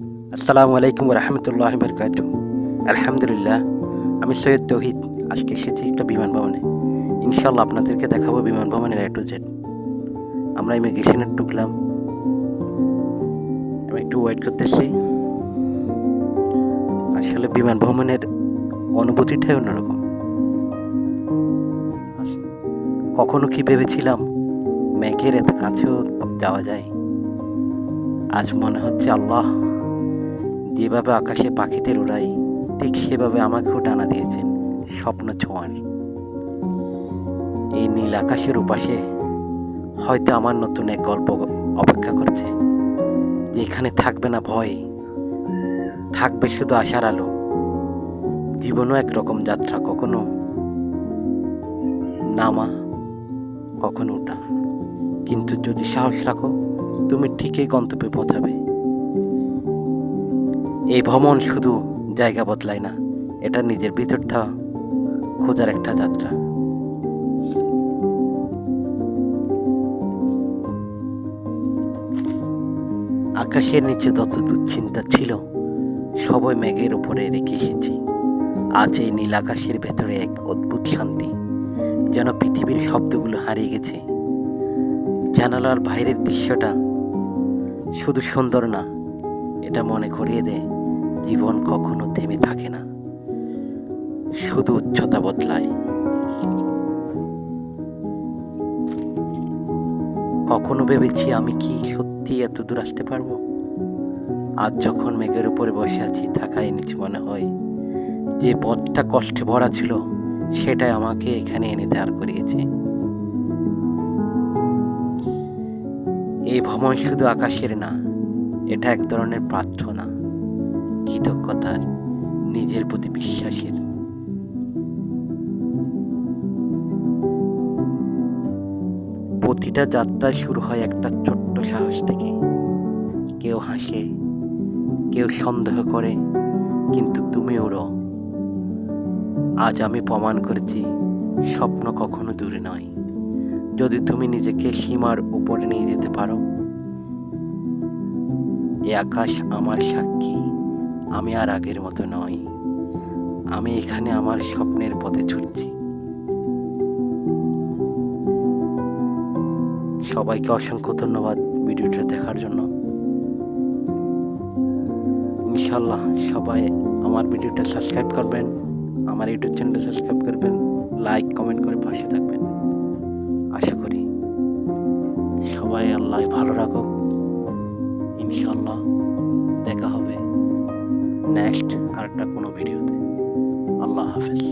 আসসালামু আলাইকুম রহমতুল্লাহ বরকাত আলহামদুলিল্লাহ, আমি সৈয়দ তৌহিদ, আজকে এসেছি একটা বিমান ভবনে ইনশাল্লাহ আপনাদেরকে দেখাবো বিমান ভবনের এ টু জেড আমরা ইমিগ্রেশনে ঢুকলাম। আমি একটু ওয়েট করতেছি। আসলে বিমান ভ্রমণের অনুভূতিটাই অন্যরকম। কখনো কি ভেবেছিলাম, মেঘের এত কাছেও যাওয়া যায়? আজ মনে হচ্ছে আল্লাহ যেভাবে আকাশে পাখিদের উড়াই, ঠিক সেভাবে আমাকেও ডানা দিয়েছেন স্বপ্ন ছোঁয়ার এই নীল আকাশের উপাসে হয়তো আমার নতুন এক গল্প অপেক্ষা করছে যে এখানে থাকবে না ভয়, থাকবে শুধু আশার আলো। জীবনও একরকম যাত্রা, কখনো নামা, কখনো ওঠা কিন্তু যদি সাহস রাখো, তুমি ঠিকই গন্তব্যে পৌঁছাবে। এই ভ্রমণ শুধু জায়গা বদলায় না, এটা নিজের ভিতরটা খোঁজার একটা যাত্রা। আকাশের নিচে যত দুশ্চিন্তা ছিল, সবই মেঘের উপরে রেখে এসেছি। আজ এই নীল আকাশের ভেতরে এক অদ্ভুত শান্তি, যেন পৃথিবীর শব্দগুলো হারিয়ে গেছে। জানালার বাইরের দৃশ্যটা শুধু সুন্দর না, এটা মনে করিয়ে দেয় জীবন কখনো থেমে থাকে না। শুধু উচ্চতা বদলায়। কখনো ভেবেছি আমি কি সত্যি এত দূর আসতে পারব? আজ যখন মেঘের উপরে বসে আছি থাকায় নিচে মনে হয়, যে পথটা কষ্টে ভরা ছিল, সেটাই আমাকে এখানে এনে দাঁড় করিয়েছে। এই ভ্রমণ শুধু আকাশের না, এটা এক ধরনের প্রার্থনা। কৃতজ্ঞতার, নিজের প্রতি বিশ্বাসের। প্রতিটা যাত্রা শুরু হয় একটা ছোট্ট সাহস থেকে। কেউ হাসে, কেউ সন্দেহ করে, কিন্তু তুমি ওরো আজ আমি প্রমাণ করেছি, স্বপ্ন কখনো দূরে নয়। যদি তুমি নিজেকে সীমার উপরে নিয়ে যেতে পারো, এ আকাশ আমার সাক্ষী। আমি আর আগের মতো নই। আমি এখানে আমার স্বপ্নের পথে ছুটছি। সবাইকে অসংখ্য ধন্যবাদ ভিডিওটা দেখার জন্য। ইনশাল্লাহ সবাই আমার ভিডিওটা সাবস্ক্রাইব করবেন, আমার ইউটিউব চ্যানেলটা সাবস্ক্রাইব করবেন, লাইক, কমেন্ট করে পাশে থাকবেন। আশা করি সবাই আল্লাহ ভালো রাখুক। ইনশাল্লাহ নেক্সট আরেকটা কোনো ভিডিওতে। আল্লাহ হাফেজ।